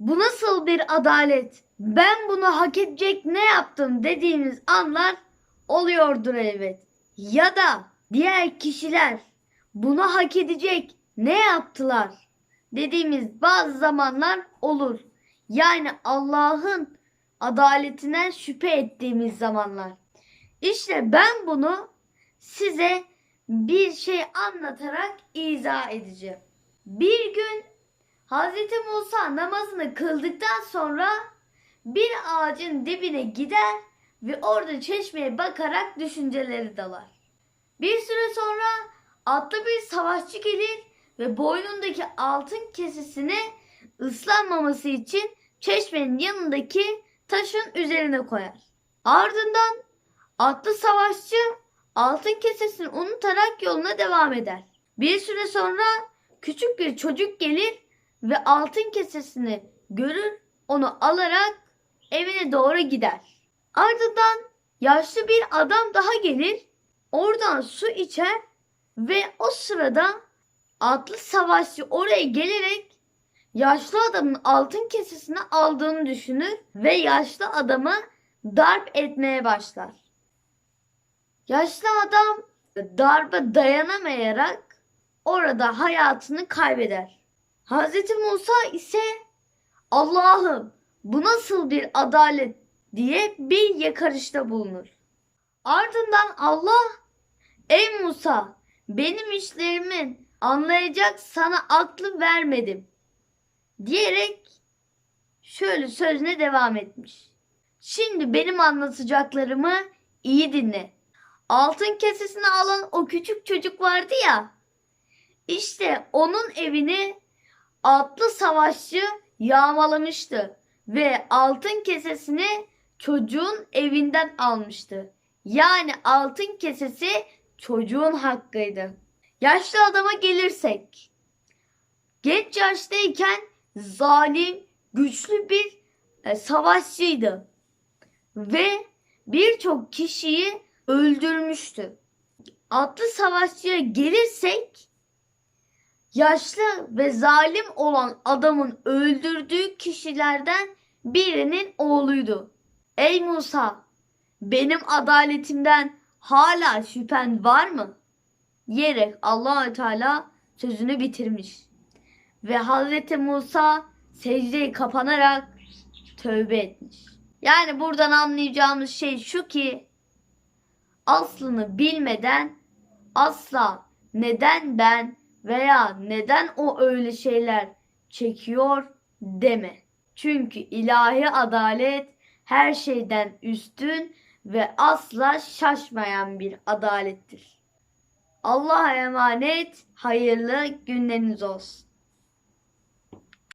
Bu nasıl bir adalet? Ben bunu hak edecek ne yaptım dediğimiz anlar oluyordur elbet. Ya da diğer kişiler bunu hak edecek ne yaptılar dediğimiz bazı zamanlar olur. Yani Allah'ın adaletinden şüphe ettiğimiz zamanlar. İşte ben bunu size bir şey anlatarak izah edeceğim. Bir gün Hazreti Musa namazını kıldıktan sonra bir ağacın dibine gider ve orada çeşmeye bakarak düşünceleri dalar. Bir süre sonra atlı bir savaşçı gelir ve boynundaki altın kesesini ıslanmaması için çeşmenin yanındaki taşın üzerine koyar. Ardından atlı savaşçı altın kesesini unutarak yoluna devam eder. Bir süre sonra küçük bir çocuk gelir ve altın kesesini görür, onu alarak evine doğru gider. Ardından yaşlı bir adam daha gelir, oradan su içer ve o sırada atlı savaşçı oraya gelerek yaşlı adamın altın kesesini aldığını düşünür ve yaşlı adamı darp etmeye başlar. Yaşlı adam darbe dayanamayarak orada hayatını kaybeder. Hazreti Musa ise Allah'ım bu nasıl bir adalet diye bir yakarışta bulunur. Ardından Allah ey Musa benim işlerimin anlayacak sana aklı vermedim diyerek şöyle sözüne devam etmiş. Şimdi benim anlatacaklarımı iyi dinle. Altın kesesini alan o küçük çocuk vardı ya. İşte onun evini atlı savaşçı yağmalamıştı ve altın kesesini çocuğun evinden almıştı. Yani altın kesesi çocuğun hakkıydı. Yaşlı adama gelirsek. Genç yaştayken zalim, güçlü bir e, savaşçıydı ve birçok kişiyi öldürmüştü. Atlı savaşçıya gelirsek yaşlı ve zalim olan adamın öldürdüğü kişilerden birinin oğluydu. Ey Musa, benim adaletimden hala şüphen var mı? Diyerek Allahü Teala sözünü bitirmiş. Ve Hazreti Musa secdeye kapanarak tövbe etmiş. Yani buradan anlayacağımız şey şu ki aslını bilmeden asla neden ben veya neden o öyle şeyler çekiyor deme. Çünkü ilahi adalet her şeyden üstün ve asla şaşmayan bir adalettir. Allah'a emanet, hayırlı günleriniz olsun.